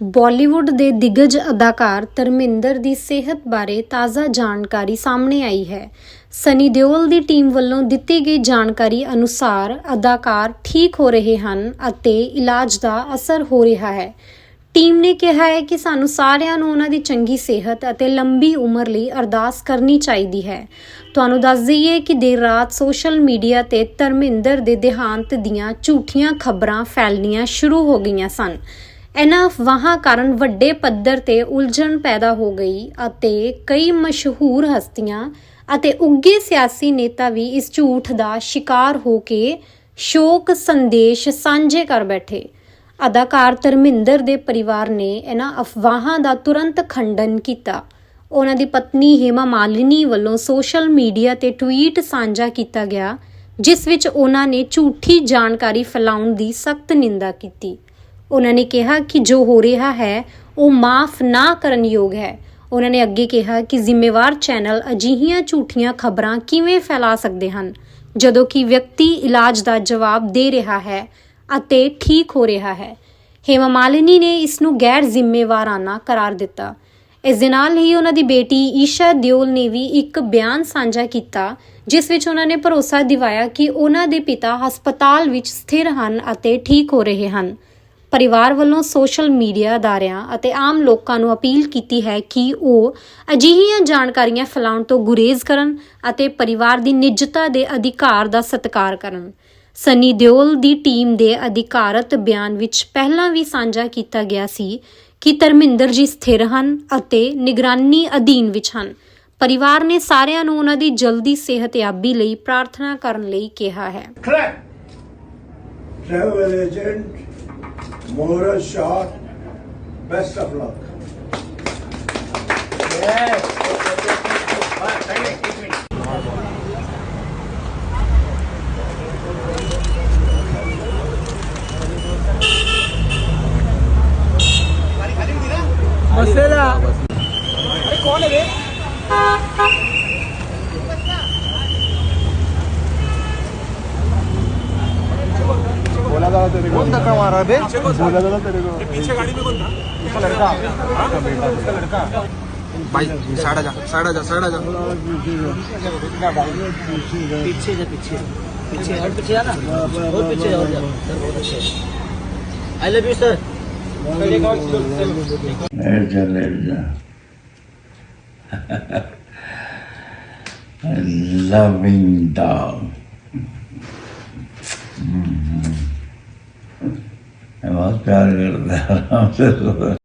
ਬਾਲੀਵੁੱਡ ਦੇ ਦਿਗਜ ਅਦਾਕਾਰ ਧਰਮਿੰਦਰ ਦੀ ਸਿਹਤ ਬਾਰੇ ਤਾਜ਼ਾ ਜਾਣਕਾਰੀ ਸਾਹਮਣੇ ਆਈ ਹੈ। ਸਨੀ ਦਿਓਲ ਦੀ ਟੀਮ ਵੱਲੋਂ ਦਿੱਤੀ ਗਈ ਜਾਣਕਾਰੀ ਅਨੁਸਾਰ ਅਦਾਕਾਰ ਠੀਕ ਹੋ ਰਹੇ ਹਨ ਅਤੇ ਇਲਾਜ ਦਾ ਅਸਰ ਹੋ ਰਿਹਾ ਹੈ। ਟੀਮ ਨੇ ਕਿਹਾ ਹੈ ਕਿ ਸਾਨੂੰ ਸਾਰਿਆਂ ਨੂੰ ਉਹਨਾਂ ਦੀ ਚੰਗੀ ਸਿਹਤ ਅਤੇ ਲੰਬੀ ਉਮਰ ਲਈ ਅਰਦਾਸ ਕਰਨੀ ਚਾਹੀਦੀ ਹੈ। ਤੁਹਾਨੂੰ ਦੱਸ ਦਈਏ ਕਿ ਦੇਰ ਰਾਤ ਸੋਸ਼ਲ ਮੀਡੀਆ ਤੇ ਧਰਮਿੰਦਰ ਦੇ ਦੇਹਾਂਤ ਦੀਆਂ ਝੂਠੀਆਂ ਖਬਰਾਂ ਫੈਲਣੀਆਂ ਸ਼ੁਰੂ ਹੋ ਗਈਆਂ ਸਨ। ਇਹਨਾਂ ਅਫਵਾਹਾਂ ਕਾਰਨ ਵੱਡੇ ਪੱਧਰ ਤੇ ਉਲਝਣ ਪੈਦਾ ਹੋ ਗਈ ਅਤੇ ਕਈ ਮਸ਼ਹੂਰ ਹਸਤੀਆਂ ਅਤੇ ਉੱਗੇ ਸਿਆਸੀ ਨੇਤਾ ਵੀ ਇਸ ਝੂਠ ਦਾ ਸ਼ਿਕਾਰ ਹੋ ਕੇ ਸ਼ੋਕ ਸੰਦੇਸ਼ ਸਾਂਝੇ ਕਰ ਬੈਠੇ। ਅਦਾਕਾਰ ਧਰਮਿੰਦਰ ਦੇ ਪਰਿਵਾਰ ਨੇ ਇਹਨਾਂ ਅਫਵਾਹਾਂ ਦਾ ਤੁਰੰਤ ਖੰਡਨ ਕੀਤਾ। ਉਹਨਾਂ ਦੀ ਪਤਨੀ ਹੇਮਾ ਮਾਲਿਨੀ ਵੱਲੋਂ ਸੋਸ਼ਲ ਮੀਡੀਆ ਤੇ ਟਵੀਟ ਸਾਂਝਾ ਕੀਤਾ ਗਿਆ, ਜਿਸ ਵਿੱਚ ਉਹਨਾਂ ਨੇ ਝੂਠੀ ਜਾਣਕਾਰੀ ਫੈਲਾਉਣ ਦੀ ਸਖਤ ਨਿੰਦਾ ਕੀਤੀ। ਉਹਨਾਂ ਨੇ ਕਿਹਾ ਕਿ ਜੋ ਹੋ ਰਿਹਾ ਹੈ, ਉਹ ਮਾਫ ਨਾ ਕਰਨ ਯੋਗ ਹੈ। ਉਹਨਾਂ ਨੇ ਅੱਗੇ ਕਿਹਾ ਕਿ ਜ਼ਿੰਮੇਵਾਰ ਚੈਨਲ ਅਜਿਹੀਆਂ ਝੂਠੀਆਂ ਖਬਰਾਂ ਕਿਵੇਂ ਫੈਲਾ ਸਕਦੇ ਹਨ? ਜਦੋਂ ਕਿ ਵਿਅਕਤੀ ਇਲਾਜ ਦਾ ਜਵਾਬ ਦੇ ਰਿਹਾ ਹੈ ਅਤੇ ਠੀਕ ਹੋ ਰਿਹਾ ਹੈ। ਹੇਮਾ ਮਾਲਿਨੀ ਨੇ ਇਸ ਨੂੰ ਗੈਰ ਜ਼ਿੰਮੇਵਾਰਾਨਾ ਕਰਾਰ ਦਿੱਤਾ। ਇਸ ਦੇ ਨਾਲ ਹੀ ਉਹਨਾਂ ਦੀ ਬੇਟੀ ਈਸ਼ਾ ਦਿਓਲ ਨੇ ਵੀ ਇੱਕ ਬਿਆਨ ਸਾਂਝਾ ਕੀਤਾ, ਜਿਸ ਵਿੱਚ ਉਹਨਾਂ ਨੇ ਭਰੋਸਾ ਦਿਵਾਇਆ ਕਿ ਉਹਨਾਂ ਦੇ ਪਿਤਾ ਹਸਪਤਾਲ ਵਿੱਚ ਸਥਿਰ ਹਨ ਅਤੇ ਠੀਕ ਹੋ ਰਹੇ ਹਨ। ਪਰਿਵਾਰ ਵੱਲੋਂ ਸੋਸ਼ਲ ਮੀਡੀਆ ਅਦਾਰਿਆਂ ਅਤੇ ਆਮ ਲੋਕਾਂ ਨੂੰ ਅਪੀਲ ਕੀਤੀ ਹੈ ਕਿ ਉਹ ਅਜਿਹੀਆਂ ਜਾਣਕਾਰੀਆਂ ਫੈਲਾਉਣ ਤੋਂ ਗੁਰੇਜ਼ ਕਰਨ ਅਤੇ ਪਰਿਵਾਰ ਦੀ ਨਿੱਜਤਾ ਦੇ ਅਧਿਕਾਰ ਦਾ ਸਤਿਕਾਰ ਕਰਨ। ਸਨੀ ਦਿਓਲ ਦੀ ਟੀਮ ਦੇ ਅਧਿਕਾਰਤ ਬਿਆਨ ਵਿੱਚ ਪਹਿਲਾਂ ਵੀ ਸਾਂਝਾ ਕੀਤਾ ਗਿਆ ਸੀ ਕਿ ਧਰਮਿੰਦਰ ਜੀ ਸਥਿਰ ਹਨ ਅਤੇ ਨਿਗਰਾਨੀ ਅਧੀਨ ਵਿੱਚ ਹਨ। ਪਰਿਵਾਰ ਨੇ ਸਾਰਿਆਂ ਨੂੰ ਉਹਨਾਂ ਦੀ ਜਲਦੀ ਸਿਹਤਯਾਬੀ ਲਈ ਪ੍ਰਾਰਥਨਾ ਕਰਨ ਲਈ ਕਿਹਾ ਹੈ। Travel agent, Mora Shah, best of luck. बसेला बोला धक्का मारा बे बोला था तेरे को पीछे गाड़ी में कौन था इसका लड़का इसका बेटा इसका लड़का भाई साइड आ जा साइड आ जा साइड आ जा पीछे जा पीछे पीछे और पीछे जाना और पीछे और जा सर बहुत अच्छे I love you sir Let जा let जा loving dog मैं बहुत നമസ്കാരങ്ങൾ. ധാരാളം